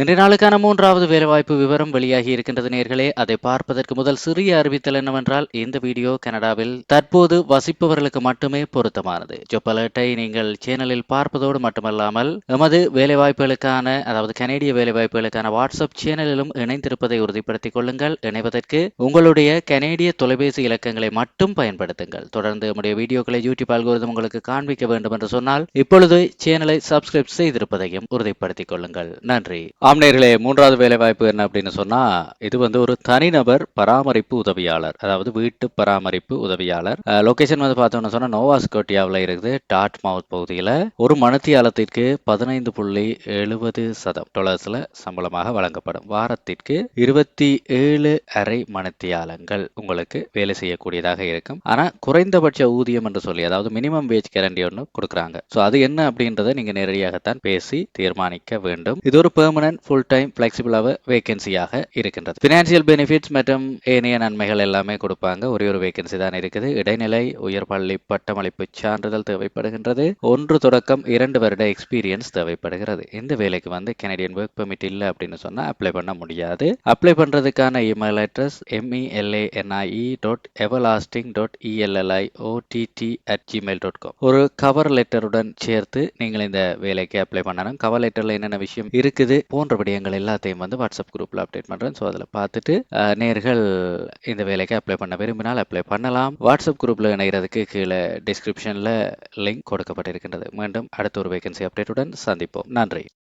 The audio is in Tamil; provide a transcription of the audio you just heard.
இன்றைய நாளுக்கான மூன்றாவது வேலைவாய்ப்பு விவரம் வெளியாகி இருக்கின்றது நேர்களே. அதை பார்ப்பதற்கு முதல் சிறிய அறிவித்தல் என்னவென்றால் இந்த வீடியோ கனடாவில் தற்போது வசிப்பவர்களுக்கு மட்டுமே பொருத்தமானது. ஜொப் அலர்ட்டை நீங்கள் சேனலில் பார்ப்பதோடு மட்டுமல்லாமல் எமது வேலைவாய்ப்புகளுக்கான அதாவது கனேடிய வேலைவாய்ப்புகளுக்கான வாட்ஸ்அப் சேனலிலும் இணைந்திருப்பதை உறுதிப்படுத்திக் கொள்ளுங்கள். இணைவதற்கு உங்களுடைய கனேடிய தொலைபேசி இலக்கங்களை மட்டும் பயன்படுத்துங்கள். தொடர்ந்து நம்முடைய வீடியோக்களை யூடியூப் அல்கோரிதம் உங்களுக்கு காண்பிக்க வேண்டும் என்று சொன்னால் இப்பொழுது சேனலை சப்ஸ்கிரைப் செய்திருப்பதையும் உறுதிப்படுத்திக் கொள்ளுங்கள். நன்றி. ஆம்நேர்களே மூன்றாவது வேலைவாய்ப்பு என்ன அப்படின்னு சொன்னா இது வந்து ஒரு தனிநபர் பராமரிப்பு உதவியாளர் அதாவது வீட்டு பராமரிப்பு உதவியாளர். லொகேஷன் வந்து பார்த்தோம்னு சொன்னா நோவா ஸ்கோட்டியாவில் இருக்குது டாட் மவுத் பகுதியில். ஒரு மணித்தியாலத்திற்கு பதினைந்து புள்ளி எழுபது சதம் டாலர்ஸ்ல சம்பளமாக வழங்கப்படும். வாரத்திற்கு இருபத்தி ஏழு அரை மணித்தியாலங்கள் உங்களுக்கு வேலை செய்யக்கூடியதாக இருக்கும். ஆனால் குறைந்தபட்ச ஊதியம் என்று சொல்லி அதாவது மினிமம் வேஜ் கேரண்டி ஒன்று கொடுக்குறாங்க. ஸோ அது என்ன அப்படின்றத நீங்கள் நேரடியாகத்தான் பேசி தீர்மானிக்க வேண்டும். இது ஒரு பெர்மனன்ட் ஃபுல் டைம் ஃபிளெக்சிபிளாக வேகன்சியாக இருக்கின்றது. ஃபினான்சியல் பெனிஃபிட்ஸ் மற்றும் ஏனைய நன்மைகள் எல்லாமே கொடுப்பாங்க. ஒரே ஒரு வேகன்சி தான் இருக்குது. இடைநிலை உயர் பள்ளி பட்டமளிப்பு சான்றிதழ் தேவைப்படுகின்றது. ஒன்று தொடக்கம் இரண்டு வருட எக்ஸ்பீரியன்ஸ் தேவைப்படுகிறது. இந்த வேலைக்கு வந்து கெனடியன் ஒர்க் பெர்மிட் இல்லை அப்படின்னு சொன்னால் அப்ளை பண்ண முடியாது. அப்ளை பண்ணுறதுக்கான email address எம்இஎல்ஏஎன்ஐஇ dot everlasting dot இஎல்எல்ஐ OTT at Gmail dot com ஒரு கவர் லெட்டருடன் சேர்த்து நீங்கள் இந்த வேலைக்கு அப்ளை பண்ணணும். கவர் லெட்டரில் என்னென்ன விஷயம் இருக்குது? போன்ற விடயங்கள் எல்லாத்தையும் வந்து வாட்ஸ்அப் குரூப்ல அப்டேட் பண்ணுறேன் ஸோ அதில் பார்த்துட்டு நேர்கள் இந்த வேலைக்கு அப்ளை பண்ண விரும்பினால் அப்ளை பண்ணலாம். வாட்ஸ்அப் குரூப்பில் இணைகிறதுக்கு கீழே டிஸ்கிரிப்ஷனில் லிங்க் கொடுக்கப்பட்டிருக்கின்றது. மீண்டும் அடுத்த ஒரு வேகன்சி அப்டேட்டுடன் சந்திப்போம். நன்றி.